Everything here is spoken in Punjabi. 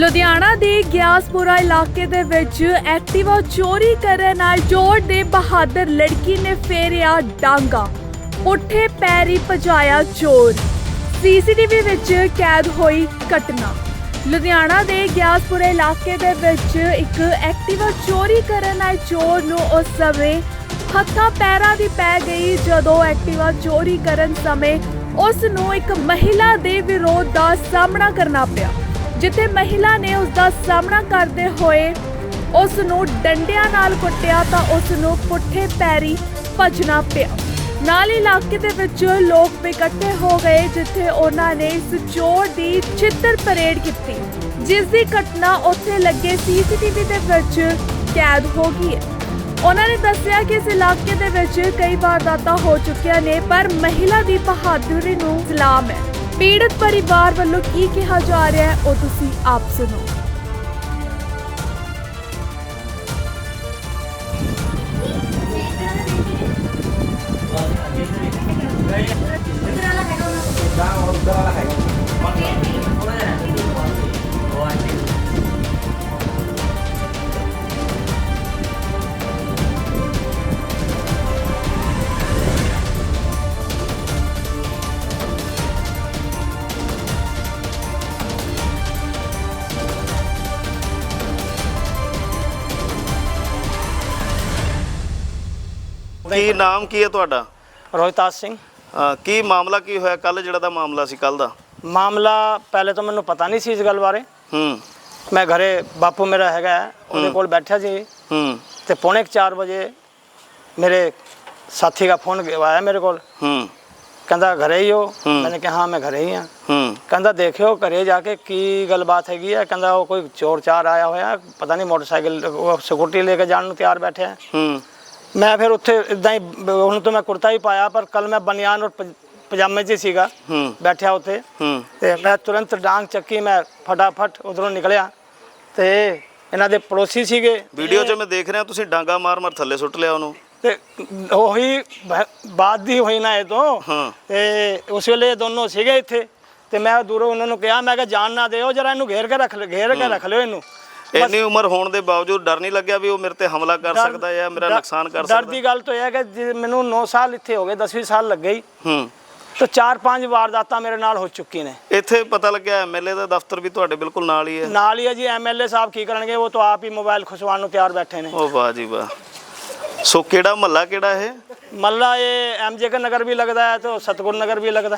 ਲੁਧਿਆਣਾ ਦੇ ਗਿਆਸਪੁਰਾ ਇਲਾਕੇ ਦੇ ਵਿੱਚ ਐਕਟਿਵਾ ਚੋਰੀ ਕਰਨ ਨਾਲ ਚੋਰ ਦੇ ਬਹਾਦਰ ਲੜਕੀ ਨੇ ਫੇਰਿਆ ਡਾਂਗਾ। ਪੁੱਠੇ ਪੈਰੀ ਭਜਾਇਆ ਚੋਰ। ਸੀਸੀਟੀਵੀ ਵਿੱਚ ਕੈਦ ਹੋਈ ਘਟਨਾ। ਲੁਧਿਆਣਾ ਦੇ ਗਿਆਸਪੁਰਾ ਇਲਾਕੇ ਦੇ ਵਿੱਚ ਇੱਕ ਐਕਟਿਵਾ ਚੋਰੀ ਕਰਨ ਨਾਲ ਚੋਰ ਨੂੰ ਉਸ ਸਮੇਂ ਹੱਥਾਂ ਪੈਰਾਂ ਦੀ ਪੈ ਗਈ। ਜਦੋਂ ਐਕਟਿਵਾ ਚੋਰੀ ਕਰਨ ਸਮੇਂ ਉਸ ਨੂੰ ਇੱਕ ਮਹਿਲਾ ਦੇ ਵਿਰੋਧ ਦਾ ਸਾਹਮਣਾ ਕਰਨਾ ਪਿਆ। ਜਿੱਥੇ ਮਹਿਲਾ ਨੇ ਉਸ ਦਾ ਸਾਹਮਣਾ ਕਰਦੇ ਹੋਏ ਉਸ ਨੂੰ ਡੰਡਿਆਂ ਨਾਲ ਕੁੱਟਿਆ ਤਾਂ ਉਸ ਨੂੰ ਪੁੱਠੇ ਪੈਰੀ ਭੱਜਣਾ ਪਿਆ। ਨਾਲ ਇਲਾਕੇ ਦੇ ਵਿੱਚ ਲੋਕ ਇਕੱਠੇ ਹੋ ਗਏ ਜਿੱਥੇ ਉਹਨਾਂ ਨੇ ਇਸ ਚੋਰ ਦੀ ਛਿੱਤਰ ਪਰੇਡ ਕੀਤੀ, ਜਿਸ ਦੀ ਘਟਨਾ ਉੱਥੇ ਲੱਗੇ ਸੀਸੀਟੀਵੀ ਦੇ ਵਿੱਚ ਕੈਦ ਹੋ ਗਈ ਹੈ। ਉਹਨਾਂ ਨੇ ਦੱਸਿਆ ਕਿ ਇਸ ਇਲਾਕੇ ਦੇ ਵਿੱਚ ਕਈ ਵਾਰਦਾਤਾਂ ਹੋ ਚੁੱਕੀਆਂ ਨੇ, ਪਰ ਮਹਿਲਾ ਦੀ ਬਹਾਦਰੀ ਨੂੰ ਸਲਾਮ ਹੈ। ਪੀੜਤ ਪਰਿਵਾਰ ਵੱਲੋਂ ਕੀ ਕਿਹਾ ਜਾ ਰਿਹਾ ਹੈ ਉਹ ਤੁਸੀਂ ਆਪ ਸੁਣੋ। ਕੀ ਨਾਮ ਕੀ ਹੈ ਤੁਹਾਡਾ? ਰੋਹਿਤਾਜ ਸਿੰਘ। ਕੀ ਮਾਮਲਾ ਕੀ ਹੋਇਆ? ਕੱਲ ਜਿਹੜਾ ਦਾ ਮਾਮਲਾ ਸੀ ਕੱਲ ਦਾ? ਮਾਮਲਾ ਪਹਿਲੇ ਤਾਂ ਮੈਨੂੰ ਪਤਾ ਨਹੀਂ ਸੀ ਇਸ ਗੱਲ ਬਾਰੇ। ਹੂੰ। ਮੈਂ ਘਰੇ ਬਾਪੂ ਮੇਰਾ ਹੈਗਾ ਹੈ, ਉਹਦੇ ਕੋਲ ਬੈਠਾ ਸੀ। ਹੂੰ। ਤੇ ਪੌਣੇ 4 ਵਜੇ ਮੇਰੇ ਸਾਥੀ ਦਾ ਫੋਨ ਆਇਆ ਮੇਰੇ ਕੋਲ। ਹੂੰ। ਕਹਿੰਦਾ ਘਰੇ ਹੀ ਹੋ। ਮੈंने ਕਿਹਾ ਹਾਂ ਮੈਂ ਘਰੇ ਹੀ ਹਾਂ। ਹੂੰ। ਕਹਿੰਦਾ ਦੇਖਿਓ ਘਰੇ ਜਾ ਕੇ ਕੀ ਗੱਲਬਾਤ ਹੈਗੀ ਹੈ? ਕਹਿੰਦਾ ਉਹ ਕੋਈ ਚੋਰ ਚਾਰ ਆਇਆ ਹੋਇਆ ਪਤਾ ਨਹੀਂ ਮੋਟਰਸਾਈਕਲ ਉਹ ਸਕੂਟੀ ਲੈ ਕੇ ਜਾਣ ਨੂੰ ਤਿਆਰ ਬੈਠੇ ਹੈ। ਹੂੰ। ਮੈਂ ਫਿਰ ਉੱਥੇ ਇਦਾਂ ਹੀ ਬ- ਹੁਣ ਤਾਂ ਮੈਂ ਕੁੜਤਾ ਹੀ ਪਾਇਆ ਪਰ ਕੱਲ ਮੈਂ ਬਨੀਆਨ ਔਰ ਪਜ- ਪਜਾਮੇ 'ਚ ਹੀ ਸੀਗਾ ਹੂੰ। ਬੈਠਿਆ ਉੱਥੇ। ਹੂੰ। ਤੇ ਮੈਂ ਤੁਰੰਤ ਡਾਂਗ ਚੱਕੀ ਮੈਂ ਫਟਾਫਟ ਉਧਰੋਂ ਨਿਕਲਿਆ। ਤੇ ਇਹਨਾਂ ਦੇ ਪੜੋਸੀ ਸੀਗੇ। ਵੀਡੀਓ 'ਚ ਮੈਂ ਦੇਖ ਰਿਹਾ ਤੁਸੀਂ ਡਾਂਗਾ ਮਾਰ ਮਾਰ ਥੱਲੇ ਸੁੱਟ ਲਿਆ ਉਹਨੂੰ। ਤੇ ਉਹੀ ਬ- ਬਾਤ ਦੀ ਹੋਈ ਨਾ ਇਹ ਤੋਂ। ਹਾਂ। ਤੇ ਉਸ ਵੇਲੇ ਇਹ ਦੋਨੋਂ ਸੀਗੇ ਇੱਥੇ। ਤੇ ਮੈਂ ਦੂਰੋਂ ਉਹਨਾਂ ਨੂੰ ਕਿਹਾ ਮੈਂ ਕਿਹਾ ਜਾਣ ਨਾ ਦਿਓ ਜਰਾ ਇਹਨੂੰ ਘੇਰ ਕੇ ਰੱਖ ਲਿਓ ਘੇਰ ਕੇ ਰੱਖ ਲਿਓ ਇਹਨੂੰ। ਇੰਨੀ ਉਮਰ ਹੋਣ ਦੇ ਬਾਵਜੂਦ ਡਰ ਨਹੀਂ ਲੱਗਿਆ ਵੀ ਉਹ ਮੇਰੇ ਤੇ ਹਮਲਾ ਕਰ ਸਕਦਾ ਜਾਂ ਮੇਰਾ ਨੁਕਸਾਨ ਕਰ ਸਕਦਾ? ਡਰ ਦੀ ਗੱਲ ਤਾਂ ਇਹ ਹੈ ਕਿ ਮੈਨੂੰ 9 ਸਾਲ ਇੱਥੇ ਹੋ ਗਏ 10ਵੀਂ ਸਾਲ ਲੱਗੇ ਹੀ। ਹੂੰ। ਤਾਂ ਚਾਰ ਪੰਜ ਵਾਰਦਾਤਾਂ ਮੇਰੇ ਨਾਲ ਹੋ ਚੁੱਕੀ ਨੇ। ਇੱਥੇ ਪਤਾ ਲੱਗਿਆ ਐਮਐਲਏ ਦਾ ਦਫ਼ਤਰ ਵੀ ਤੁਹਾਡੇ ਬਿਲਕੁਲ ਨਾਲ ਹੀ ਹੈ। ਨਾਲ ਹੀ ਹੈ ਜੀ ਐਮਐਲਏ ਸਾਹਿਬ ਕੀ ਕਰਨਗੇ ਉਹ ਤਾਂ ਆਪ ਹੀ ਮੋਬਾਈਲ ਖੁਸ਼ਵਾਨ ਨੂੰ ਤਿਆਰ ਬੈਠੇ ਨੇ। ਉਹ ਵਾਹ ਜੀ ਵਾਹ। ਸੋ ਕਿਹੜਾ ਮਹੱਲਾ ਕਿਹੜਾ ਹੈ ਮਹੱਲਾ ਇਹ ਐਮਜੇਕਰ ਨਗਰ ਵੀ ਲੱਗਦਾ ਹੈ ਤੇ ਸਤਗੁਰ ਨਗਰ ਵੀ ਲੱਗਦਾ